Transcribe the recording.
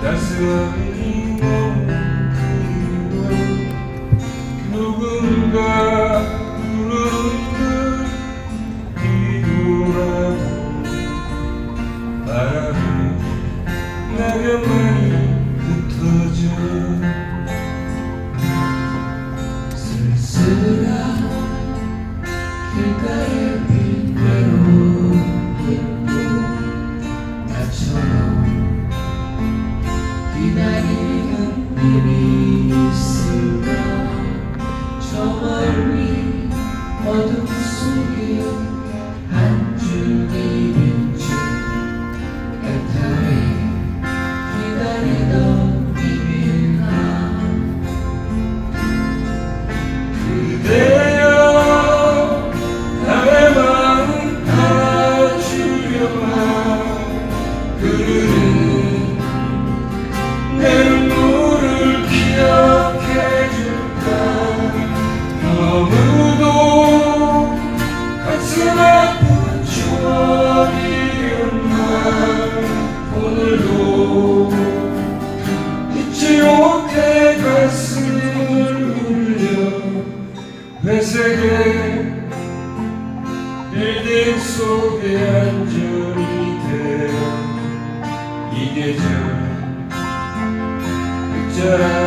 따스함이 그리워 누군가 부르는 뒤돌아보 바람에 낙엽만이 흩어져 쓸쓸한 있을까 저 멀리 어둠 회색의 빌딩 속에 안전이 되어. 이 계절 끝자락